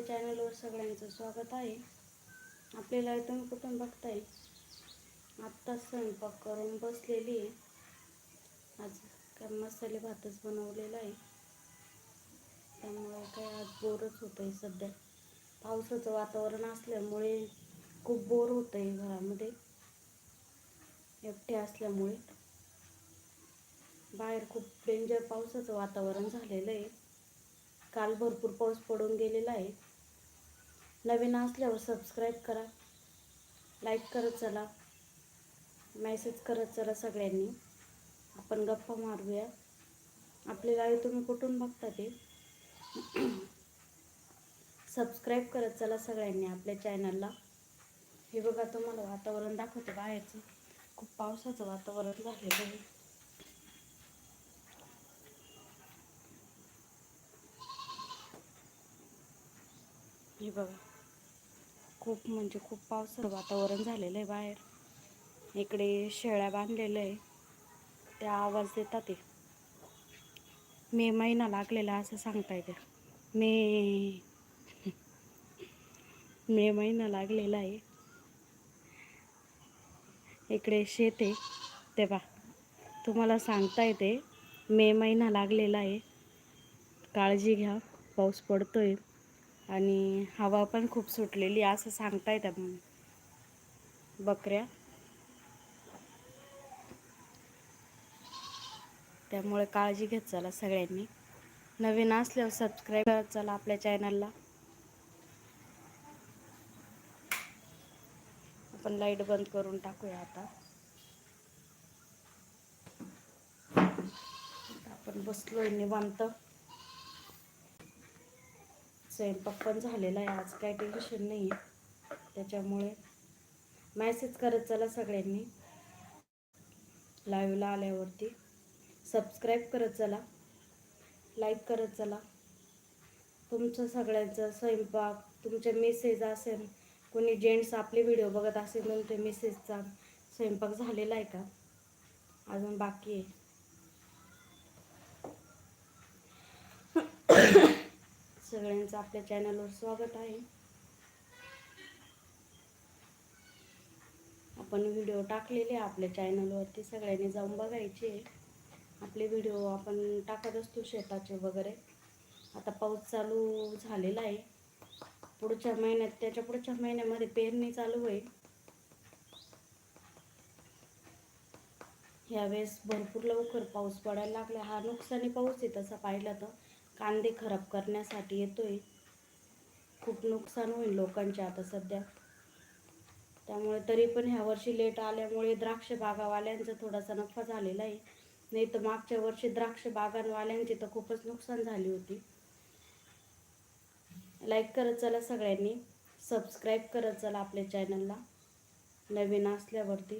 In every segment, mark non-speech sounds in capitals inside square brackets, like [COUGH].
आपल्या चॅनलवर सगळ्यांचं स्वागत आहे. आपल्याला तुम्ही कुठून बघताय? आत्ताच स्वयंपाक करून बसलेली आहे. आज काय मसाले भातच बनवलेला आहे. त्यामुळे काय आज बोरच होतं आहे सध्या. पावसाचं वातावरण असल्यामुळे खूप बोर होतं आहे घरामध्ये. एकटे असल्यामुळे. बाहेर खूप डेंजर पावसाचं वातावरण झालेलं आहे. काल भरपूर पाऊस पडून गेलेला आहे. नवीन असल्यावर सबस्क्राईब करा. लाईक करत चला. मेसेज करत चला सगळ्यांनी. आपण गप्पा मारूया. आपली लाईव्ह तुम्ही कुठून बघता ते? सबस्क्राईब करत चला सगळ्यांनी आपल्या चॅनलला हे बघा तुम्हाला वातावरण दाखवतं बाहेरचं. खूप पावसाचं वातावरण झालेलं आहे. हे बघा. खूप म्हणजे खूप पावसाचं वातावरण झालेलं आहे बाहेर. इकडे शेळ्या बांधलेलं आहे त्या आवाज देतात ते. मे महिना लागलेला असं सांगता येते मे [LAUGHS] मे महिना लागलेला आहे. इकडे शेत आहे. ते बा तुम्हाला सांगता येते. मे महिना लागलेला आहे. काळजी घ्या. पाऊस पडतोय. आणि हवा पण खूप सुटलेली असं सांगतायत बकऱ्या. त्यामुळे काळजी घेत चला सगळ्यांनी. नवीन असल्यावर सबस्क्राईब करत चला आपल्या चॅनलला आपण लाइट बंद करून टाकूया आता. आपण बसलोय निवांत. स्वयंपाक पण झालेला आहे. आज काय टेन्शन नाही आहे त्याच्यामुळे मॅसेज करत चला सगळ्यांनी. लाईव्हला आल्यावरती. सबस्क्राईब करत चला. लाईक करत चला. तुमचं सगळ्यांचं स्वयंपाक तुमचे मेसेज असेल कोणी जेंट्स आपले व्हिडिओ बघत असेल तर ते मेसेजचा स्वयंपाक झालेला आहे का? अजून बाकी आहे. सगळ्यांचं आपल्या चॅनलवर स्वागत आहे. आपण व्हिडिओ टाकलेले आहे आपल्या चॅनलवरती सगळ्यांनी जाऊन बघायचे आपले व्हिडिओ आपण टाकत असतो शेताचे वगैरे. आता पाऊस चालू झालेला आहे. पुढच्या महिन्यात त्याच्या पुढच्या महिन्यामध्ये पेरणी चालू होईल ह्यावेळेस भरपूर लवकर पाऊस पडायला लागला. हा नुकसानी पाऊस आहे तसा पाहिला तर. कांदे खराब करण्यासाठी येतोय. खूप नुकसान होईल लोकांचे आता सध्या. त्यामुळे तरी पण ह्या वर्षी लेट आल्यामुळे द्राक्ष बागावाल्यांचा थोडासा नफा झालेला आहे. नाही तर मागच्या वर्षी द्राक्ष बागांवाल्यांची तर खूपच नुकसान झाली होती. लाईक करत चला सगळ्यांनी. सबस्क्राईब करत चला आपल्या चॅनलला नवीन असल्यावरती.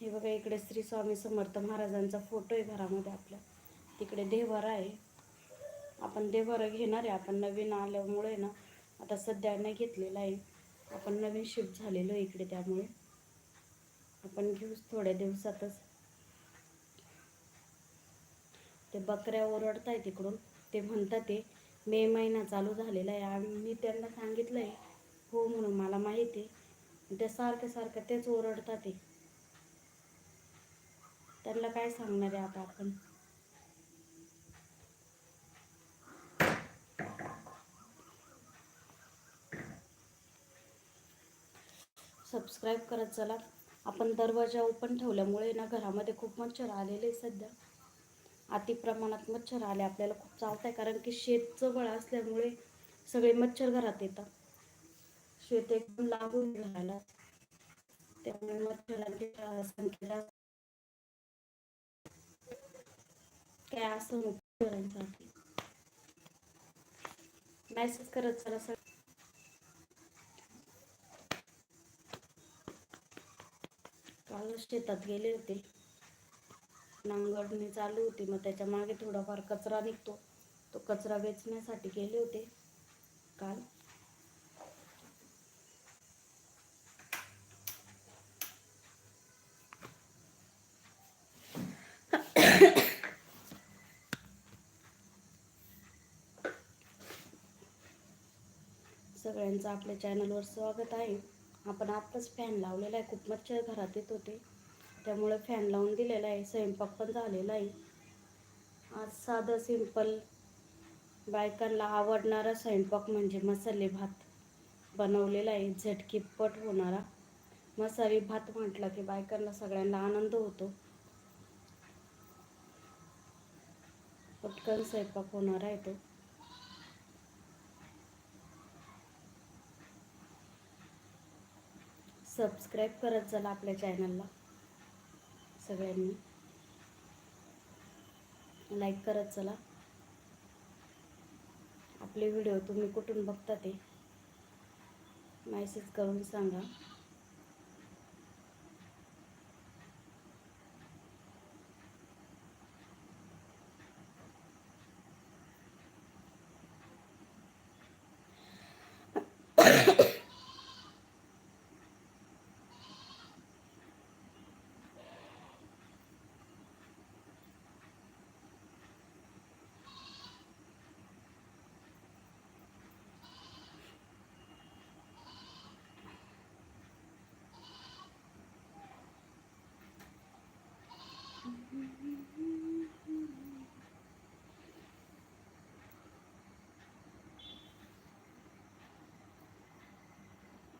हे बघा इकडे श्री स्वामी समर्थ महाराजांचा फोटो आहे घरामध्ये आपल्या. तिकडे देवरा आहे. आपण देवरा घेणार आहे. आपण नवीन आल्यामुळे ना आता सध्या नाही घेतलेला आहे. आपण नवीन शिफ्ट झालेलो आहे इकडे त्यामुळे. आपण घेऊच थोड्या दिवसातच. ते बकऱ्या ओरडत आहे तिकडून. ते म्हणतात ते मे महिना चालू झालेला आहे. आणि मी त्यांना सांगितलं आहे हो म्हणून मला माहिती आहे. त्या सारखं सारखं तेच ओरडतात ते. त्यांना काय सांगणार आहे आता आपण? सबस्क्राईब करत चला. आपण दरवाजा ओपन ठेवल्यामुळे ना घरामध्ये खूप मच्छर आलेले सध्या. अति प्रमाणात मच्छर आले आपल्याला खूप चावत आहे कारण की शेत जवळ असल्यामुळे सगळे मच्छर घरात येतात. शेत एकदम लागून घराला. त्यामुळे मच्छरांची संख्या काय असं मच्छरांसाठी मेसेज करत चला सर काल शेतात गेले होते. नांगरणी चालू होती मग त्याच्यामागे थोडाफार कचरा निघतो. तो कचरा वेचण्यासाठी गेले होते काल. सगळ्यांचं आपल्या चॅनलवर स्वागत आहे. आपण आत्ताच फॅन लावलेला आहे. खूप मच्छर घरात येत होते. त्यामुळे फॅन लावून दिलेला आहे. स्वयंपाक पण झालेला आहे. आज साधं सिंपल बायकांना आवडणारा स्वयंपाक म्हणजे मसाले भात बनवलेला आहे. झटकीपट होणारा मसाले भात म्हटलं की बायकांना सगळ्यांना आनंद होतो. पटकन स्वयंपाक होणार आहे तो. सबस्क्राईब करत चला आपल्या चॅनलला सगळ्यांनी. लाईक करत चला. आपले व्हिडिओ तुम्ही कुठून बघता ते? मेसेज करून सांगा.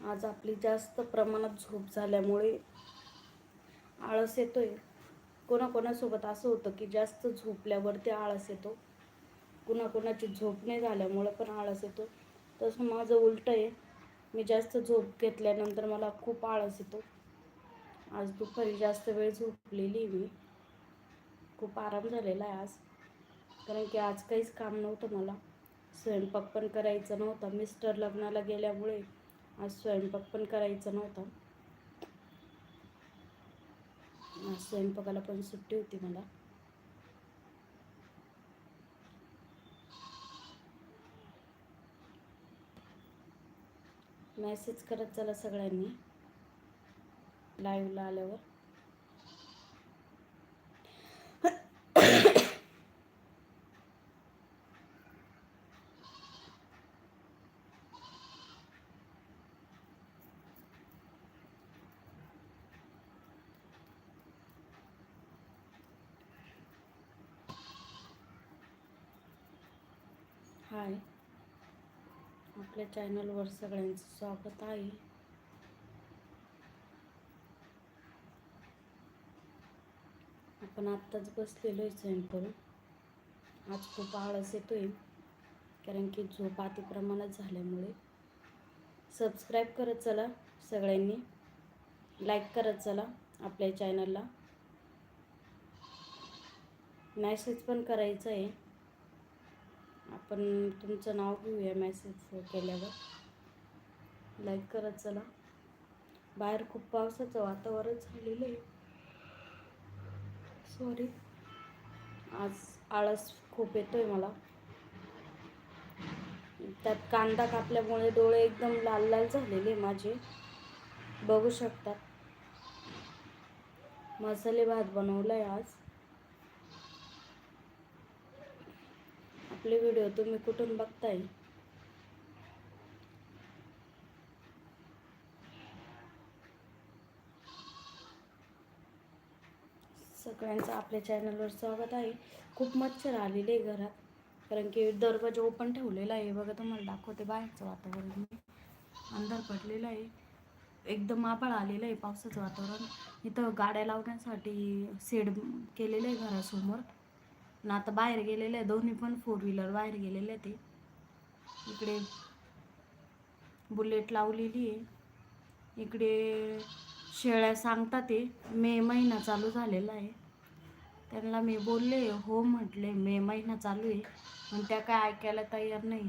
आज आपली जास्त प्रमाणात झोप झाल्यामुळे आळस येतोय. कोणाकोणासोबत असं होतं की जास्त झोपल्यावरती आळस येतो. कुणाकोणाची झोप नाही झाल्यामुळं पण आळस येतो. तसं माझं उलटं आहे. मी जास्त झोप घेतल्यानंतर मला खूप आळस येतो. आज दुपारी जास्त वेळ झोपलेली आहे मी. खूप आराम झालेला आहे आज. कारण की आज काहीच काम नव्हतं मला. स्वयंपाक पण करायचा नव्हता. मिस्टर लग्नाला गेल्यामुळे आज स्वयंपाक पण करायचा नव्हता. आज स्वयंपाकाला पण सुट्टी होती मला. मेसेज करत चला सगळ्यांनी. लाईव्हला आल्यावर हाय आपल्या चॅनलवर सगळ्यांचं स्वागत आहे. आपण आत्ताच बसलेलो आहे सैन करून. आज खूप आळस येतोय कारण की झोप अति प्रमाणात झाल्यामुळे. सबस्क्राईब करत चला सगळ्यांनी. लाईक करत चला आपल्या चॅनलला मॅसेज पण करायचं आहे. आपण तुमचं नाव घेऊया मेसेज केल्यावर. लाईक करत चला. बाहेर खूप पावसाचं वातावरण झालेलं आहे. सॉरी आज आळस खूप येतोय मला. त्यात कांदा कापल्यामुळे डोळे एकदम लाल लाल झालेले माझे. बघू शकतात मसाले भात बनवलाय आज. आपले व्हिडिओ तुम्ही कुठून बघताय? सगळ्यांचं आपल्या चॅनलवर स्वागत आहे. खूप मच्छर आलेले आहे घरात. कारण की दरवाजा ओपन ठेवलेला आहे. बघा तुम्हाला दाखवते बाहेरचं वातावरण. मी अंधार पडलेला आहे. एकदम आभाळ आलेलं आहे पावसाचं वातावरण. इथं गाड्या लावण्यासाठी शेड केलेलं आहे घरासमोर. पण आता बाहेर गेलेले आहे दोन्ही पण फोर व्हीलर बाहेर गेलेले ते. इकडे बुलेट लावलेली आहे. इकडे शेळ्या सांगतात ते मे महिना चालू झालेला आहे. त्यांना मी बोलले हो म्हटले मे महिना चालू आहे. पण त्या काय ऐकायला तयार नाही.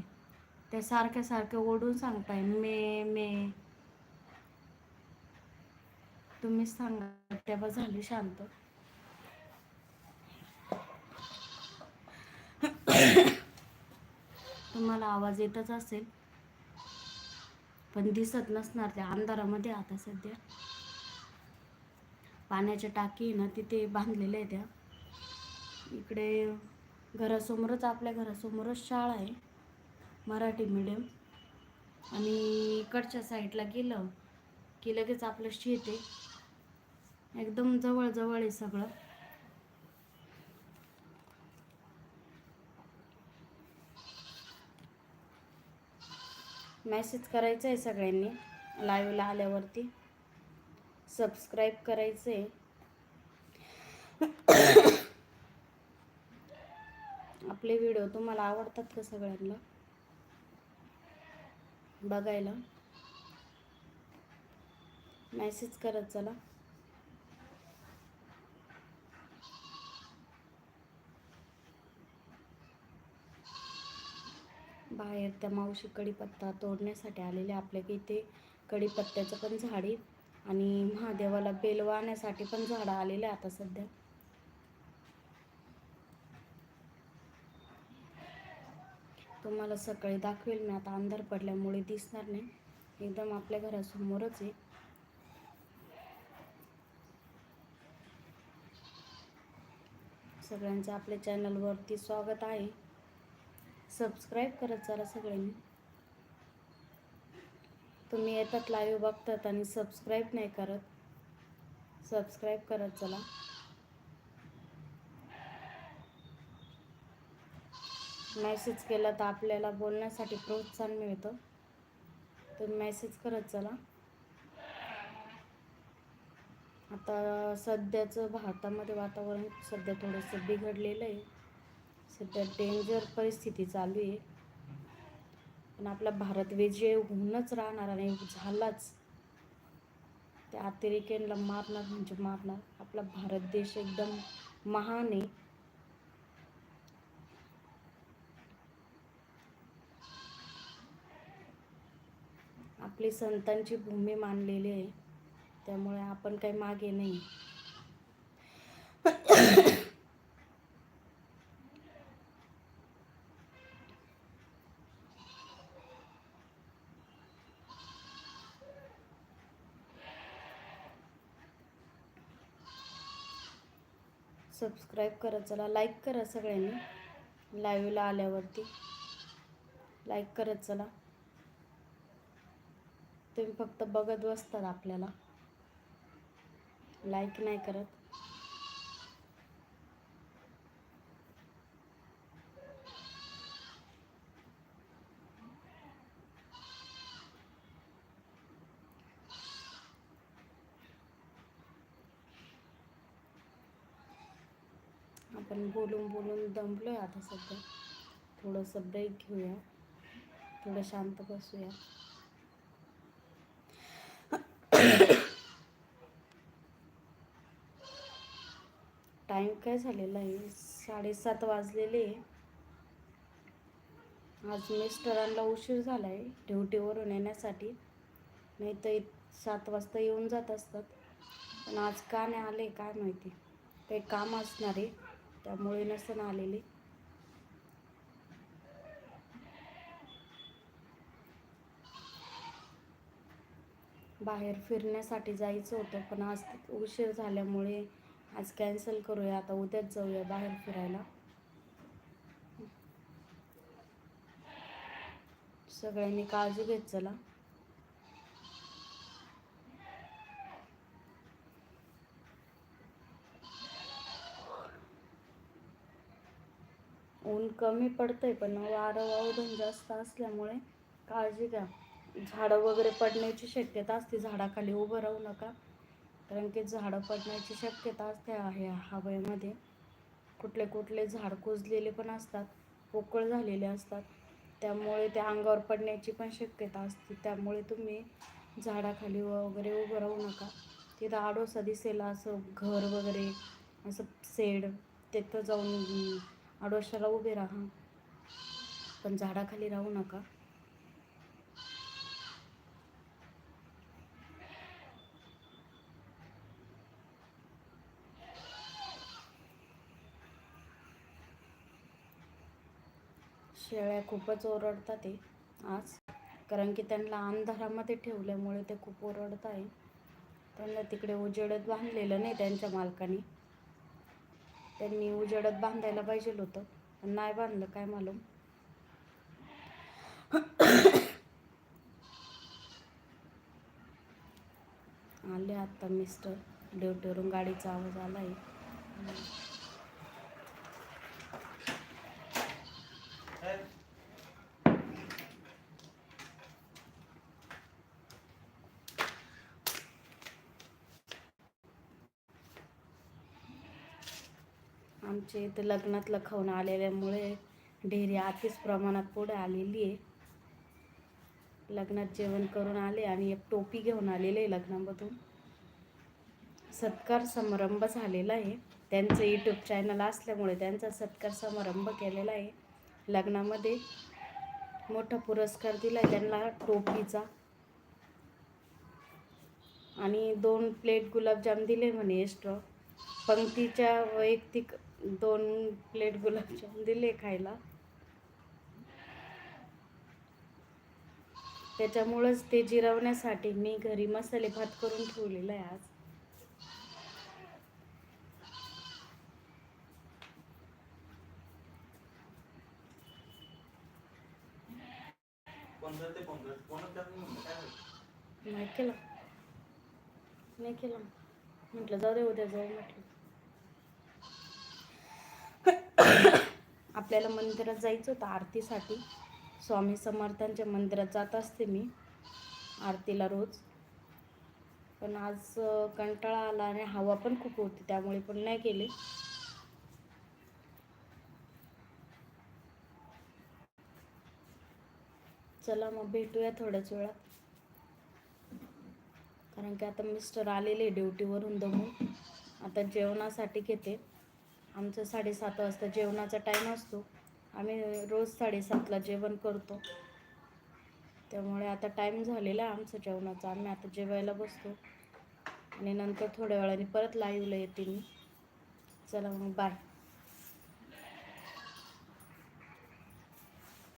त्या सारख्या सारखे ओढून सांगताय मे मे. तुम्हीच सांगा तेव्हा झाली शांत. तुम्हाला आवाज येतच असेल. पण दिसत नसणार त्या अंधारामध्ये आता सध्या. पाण्याच्या टाकी आहे ना तिथे बांधलेल्या आहे त्या. इकडे घरासमोरच आपल्या घरासमोरच शाळा आहे. मराठी मीडियम आणि इकडच्या साईडला गेलं की लगेच आपलं शेत आहे. एकदम जवळजवळ आहे सगळं. मेसेज करायचं आहे सगळ्यांनी लाईव्हला आल्यावरती. सबस्क्राईब करायचं आहे आपले व्हिडिओ तुम्हाला आवडतात का सगळ्यांना? बघायला. मेसेज करत चला. बाहेर त्या मावशी कडीपत्ता तोडण्यासाठी आलेले आपल्या की इथे कडीपत्त्याचं पण झाड आहे. आणि महादेवाला बेल वाहण्यासाठी पण झाडं आलेले आता सध्या. तुम्हाला सकाळी दाखवेल मी आता अंधार पडल्यामुळे दिसणार नाही. एकदम आपल्या घरासमोरच आहे. सगळ्यांचं आपल्या चॅनलवरती स्वागत आहे. सबस्क्राईब करत चला सगळ्यांनी. तुम्ही येतात लाईव्ह बघतात आणि सबस्क्राईब नाही करत सबस्क्राईब करत चला. मेसेज केला तर आपल्याला बोलण्यासाठी प्रोत्साहन मिळतं. तुम्ही मेसेज करत चला. आता सध्याचं भारतामध्ये वातावरण सध्या थोडंसं बिघडलेलं आहे. सध्या डेंजर परिस्थिती चालू आहे. पण आपला भारत विजय होऊनच राहणार आणि झालाच. त्या अतिरेक्यांना मारणार म्हणजे मारणार. आपला भारत देश एकदम महान आहे. आपली संतांची भूमी मानलेली आहे. त्यामुळे आपण काही मागे नाही. सबस्क्राईब करा चला लाईक करा सगळ्यांनी. लाईव्हला आल्यावरती. लाईक करत चला. तुम्ही फक्त बघत बसतात आपल्याला. लाईक नाही करत. आपण बोलून बोलून दमलो आहे आता सध्या. थोडंसं ब्रेक घेऊया. थोडं शांत बसूया. टाईम काय झालेला आहे? साडेसात वाजलेले आहे. आज मिस्टरांना उशीर झाला आहे ड्युटीवरून येण्यासाठी. नाही तर सात वाजता येऊन जात असतात. पण आज का नाही आले काय माहिती. काही काम असणार आहे. त्यामुळे नसन आलेले. बाहेर फिरण्यासाठी जायचं होतं पण आज उशीर झाल्यामुळे आज कॅन्सल करूया. आता उद्याच जाऊया बाहेर फिरायला. सगळ्यांनी काळजी घेत चला. ऊन कमी पडतंय पण वारं वावधन जास्त असल्यामुळे काळजी घ्या. झाडं वगैरे पडण्याची शक्यता असते झाडाखाली उभं राहू नका. कारण की झाडं पडण्याची शक्यता असते आहे हवेमध्ये. कुठले कुठले झाड कुजलेले पण असतात पोकळ झालेले असतात. त्यामुळे त्या अंगावर पडण्याची पण शक्यता असते. त्यामुळे तुम्ही झाडाखाली वगैरे उभं राहू नका. तिथं आडोसा दिसेल असं घर वगैरे असं सेड तिथं जाऊन आडोशाला उभे राहा. पण झाडाखाली राहू नका. शेळ्या खूपच ओरडतात ते आज. कारण की त्यांना अंधारामध्ये ठेवल्यामुळे ते खूप ओरडत आहे त्यांना तिकडे उजेडत बांधलेलं नाही त्यांच्या मालकाने. त्यांनी उजेडात बांधायला पाहिजे होतं. पण नाही बांधलं काय मालूम. आले आत्ता मिस्टर. ड्युटीवरून गाडीचा आवाज आला आहे आमच्या इथं लग्नातलं खाऊन आलेल्यामुळे ढेरी अतिच प्रमाणात पुढे आलेली आहे. लग्नात जेवण करून आले आणि एक टोपी घेऊन आलेले आहे लग्नामधून. सत्कार समारंभ झालेला आहे. त्यांचं यूट्यूब चॅनल असल्यामुळे त्यांचा सत्कार समारंभ केलेला आहे. लग्नामध्ये मोठा पुरस्कार दिला आहे त्यांना टोपीचा. आणि दोन प्लेट गुलाबजाम दिले म्हणे एक्स्ट्रा पंक्तीच्या वैयक्तिक दोन प्लेट गुलाबजाम दिले खायला. त्याच्यामुळंच ते जिरवण्यासाठी मी घरी मसाले भात करून ठेवलेला आहे आज. नाही केलं. नाही केलं. म्हटलं जाऊ दे उद्या जाऊ म्हटलं. आपल्याला मंदिरात जायचं होतं आरतीसाठी. स्वामी समर्थांच्या मंदिरात जात असते मी आरतीला रोज. पण आज कंटाळा आला आणि हवा पण खूप होती त्यामुळे पण नाही केले. चला मग भेटूया थोड्याच वेळात. कारण की आता मिस्टर आलेले ड्युटीवरून दमून. आता जेवणासाठी घेते. आमचं साडेसात वाजता जेवणाचा टाईम असतो. आम्ही रोज साडेसातला जेवण करतो. त्यामुळे आता टाईम झालेला आहे आमचं जेवणाचा. आम्ही आता जेवायला बसतो. आणि नंतर थोड्या वेळाने परत लाईवला येते मी. चला मग बाय